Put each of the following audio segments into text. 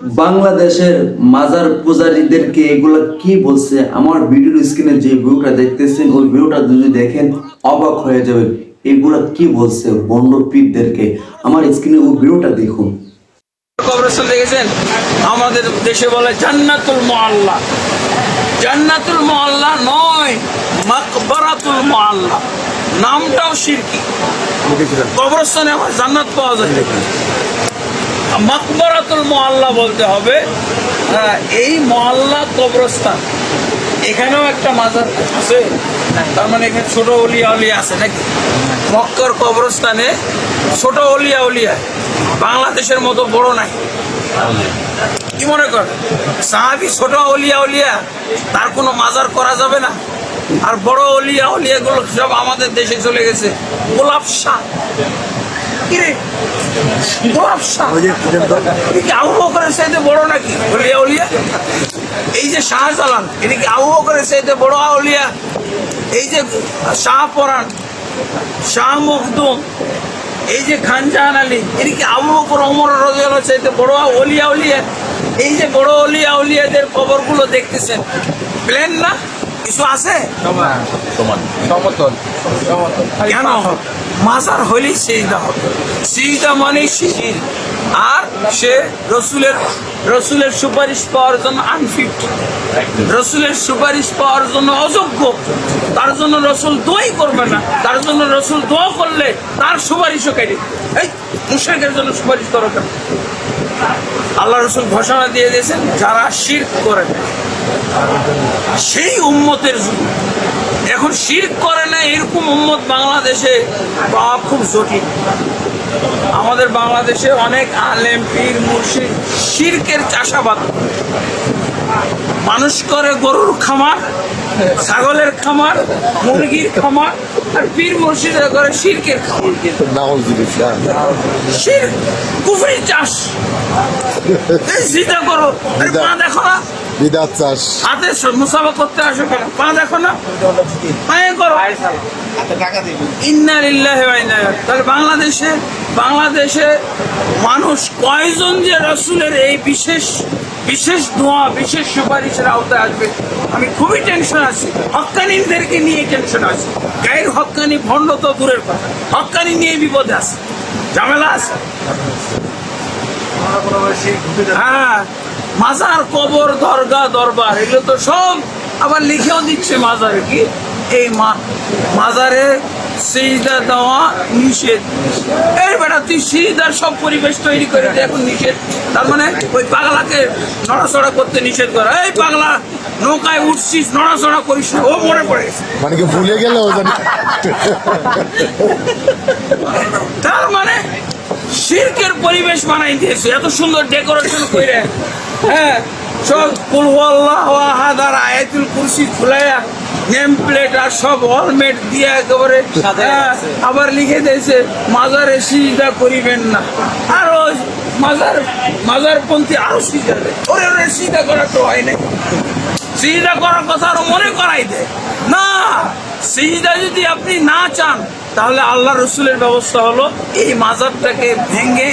বাংলাদেশের মাজার পূজারীদেরকে এগুলা কি বলছে? আমার ভিডিওর স্ক্রিনে যে ভিডিওটা দেখতেছেন, ওই ভিডিওটা যদি দেখেন, অবাক হয়ে যাবেন। এগুলা কি বলছে বন্ড পীরদেরকে? আমার স্ক্রিনে ওই ভিডিওটা দেখুন। আমাদের দেশে বলে জান্নাতুল মোয়াল্লা জান্নাতুল মোয়াল্লা নয়, মাকবারাতুল মোয়াল্লা নামটাও শিরকি কবরস্থানে আমার জান্নাত পাওয়া যায়। মাকবারাতুল মোয়াল্লা বলতে হবে। হ্যাঁ, এই মহল্লা কবরস্থান। এখানেও একটা মাজার আছে। তার মানে এখানে ছোট অলিয়া অলিয়া আছে নাকি? মক্কর কবরস্থানে ছোট অলিয়া অলিয়া। বাংলাদেশের মতো বড় নাই। কি মনে কর সাহাবি ছোট অলিয়া অলিয়া তার কোনো মাজার করা যাবে না? আর বড় অলিয়া অলিয়াগুলো সব আমাদের দেশে চলে গেছে। গোলাপ শাহ কিরে? আবু বকরের চাইতে বড় নাকি? অলিয়া উলিয়া এই যে শাহজালাল এটা কি আবু বকরের চাইতে বড়? আউলিয়া এই যে শাহ পরাণ শাহ মখদুম এই যে খানজাহান আলী এটা কি আবু বকর ওমর রাদিয়াল্লাহু চাইতে বড়? অলিয়া উলিয়া এই যে বড় অলিয়া উলিয়াদের কবরগুলো দেখতেছেন। প্লেন না? কিছু আছে? কেন? মাজার হইলেই সিজদা হবে। সিজদা মানে শিশির। আর সে রসুলের রসুলের সুপারিশ পাওয়ার জন্য আনফিট। রসুলের সুপারিশ পাওয়ার জন্য অযোগ্য। তার জন্য রসুল দোয়াই করবে না। তার জন্য রসুল দোয়া করলে তার সুপারিশও কেটে এই, মুশরিকের জন্য সুপারিশ করো কেন? আল্লাহ রসুল ঘোষণা দিয়ে দিয়েছেন, যারা শির করে, সেই উম্মতের যুগ এখন শির করে এরকম উম্মত বাংলাদেশে পাওয়া খুব জটিল। আমাদের বাংলাদেশে অনেক আলেম পীর মুর্শিদ শিরকের চাষাবাদ। মানুষ করে গরুর খামার ছাগলের খামার মুরগির খামার আর পীর মুর্শিদরা করে শিরকের খামার। শির কুফরি চাষ। চিন্তা করো। দেখো না? বিদাত চাষ। হাতে মুসাফা করতে আসো কেন? পা দেখো না। পায়ে করো। তাহলে বাংলাদেশে বাংলাদেশে মানুষ কয়জন যে রসুলের এই বিশেষ বিশেষ দোয়া বিশেষ সুপারিশের আওতায় আসবে? আমি খুবই টেনশন আছি। হক্কানিদেরকে নিয়ে টেনশন আছি। গায়ের হক্কানি ভণ্ড তো দূরের কথা। হক্কানি নিয়ে বিপদে আছে। ঝামেলা আছে। হ্যাঁ। মাজার কবর দরগা দরবার এগুলো তো সব আবার লিখেও দিচ্ছে মাজারে কি? এই মাজারে সিজদা দেওয়া নিষেধ। এই বেটা তুই সিজদার সব পরিবেশ তৈরি করে দে এখন নিষেধ। তার মানে ওই পাগলাকে নড়াচড়া করতে নিষেধ করা। এই পাগলা নৌকায় উঠছিস নড়াচড়া করিস ও মরে পড়ে মানে কি ভুলে গেল তার মানে শিরকের পরিবেশ বানাই দিয়েছে এত সুন্দর ডেকোরেশন করে হ্যাঁ সব কুলওয়াল্লাহ আহাদ আর আয়াতুল কুরসি খুলাইয়া নেম প্লেট আর সব অলমেট দিয়ে একেবারে হ্যাঁ, আবার লিখে দিয়েছে মাজারে সিজদা করিবেন না। আর মাজার মাজারপন্থী আরও সিজদা ওরে ওরে সিজদা করা তো হয় নাই। সিজদা করার কথা আরও মনে করাই দেয়। না সিজদা যদি আপনি না চান তাহলে আল্লাহ রসুলের ব্যবস্থা হলো এই মাজারটাকে ভেঙে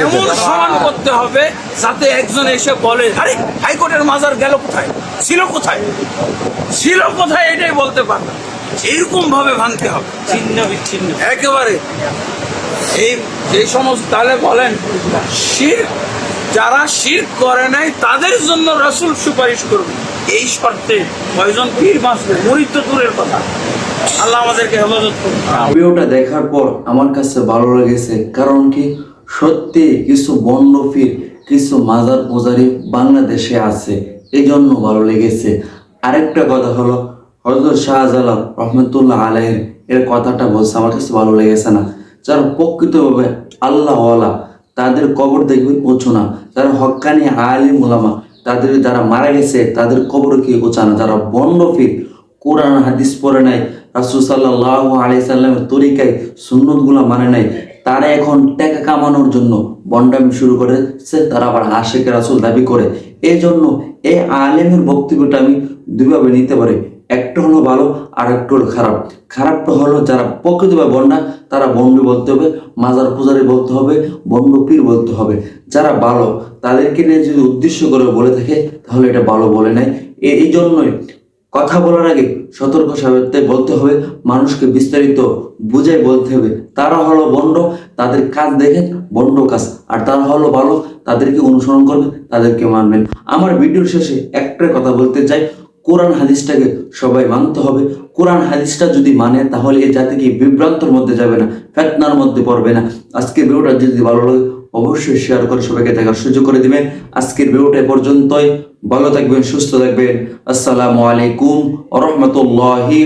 এমন সমান করতে হবে যাতে একজন এসে বলে আরে হাইকোর্টের মাজার গেল কোথায়? ছিল কোথায়? ছিল কোথায় এটাই বলতে পারবে এইরকম ভাবে ভাঙতে হবে। ছিন্ন বিচ্ছিন্ন। একেবারে। এই যে সমস্ত তাহলে বলেন শির যারা শির করে নাই তাদের জন্য রসুল সুপারিশ করবে এই শর্তে কয়জন পীর বাঁচবে? মরিত দূরের কথা। আল্লাহ আমাদেরকে হেফাজত করবে ভিডিওটা দেখার পর আমার কাছে ভালো লেগেছে, কারণ কি সত্যি কিছু বন্ড পীর কিছু মাজার পূজারি বাংলাদেশে আছে এই জন্য ভালো লেগেছে। আরেকটা কথা হলো হজরত শাহজালাল রহমতুল্লাহ এর কথাটা বলছে, আমার কাছে ভালো লেগেছে না। যারা প্রকৃতভাবে তাদের কবর দেখবেন উঁচু না। যারা হক্কানি আলিম ওলামা তাদের যারা মারা গেছে, তাদের কবর কি উঁচা না। যারা বন্ড পীর কোরআন, হাদিস পড়ে নাই রাসুল সাল্লাহ আলি সাল্লামের তরিকায় সুন্নতগুলো মানে নাই। তারা এখন টাকা কামানোর জন্য বন্ডামি শুরু করেছে তারা আবার আশেকে রাসুল দাবি করে। এই জন্য এই আলেমের বক্তব্যটা আমি দুইভাবে নিতে পারি। একটা হলো ভালো আর একটা হলো খারাপ। খারাপটা হলো যারা প্রকৃতভাবে বন্যা, তারা বন্ডু বলতে হবে, মাজার পূজারি বলতে হবে বন্ড পীর বলতে হবে। যারা ভালো, তাদেরকে নিয়ে যদি উদ্দেশ্য করে বলে থাকে, তাহলে এটা ভালো বলে নাই। এই জন্যই কথা বলার আগে সতর্ক সাবেতে বলতে হবে, মানুষকে বিস্তারিত বুঝাই বলতে হবে। তারা হলো বন্ড তাদের কাজ দেখেন বন্ড কাজ। আর তারা হলো ভালো তাদেরকে অনুসরণ করবে, তাদেরকে মানবেন আমার ভিডিওর শেষে একটাই কথা বলতে চাই কোরআন হাদিসটাকে সবাই মানতে হবে। কোরআন হাদিসটা যদি মানে তাহলে এই জাতিকে বিভ্রান্তর মধ্যে যাবে না, ফেতনার মধ্যে পড়বে না। আজকের ভিডিওটা যদি ভালো লাগে, অবশ্যই শেয়ার করে সবাইকে দেখার সুযোগ করে দিবেন। আজকের ভিডিওটা এ পর্যন্তই। ভালো থাকবেন, সুস্থ থাকবেন। আসসালামু আলাইকুম রহমতুল্লাহি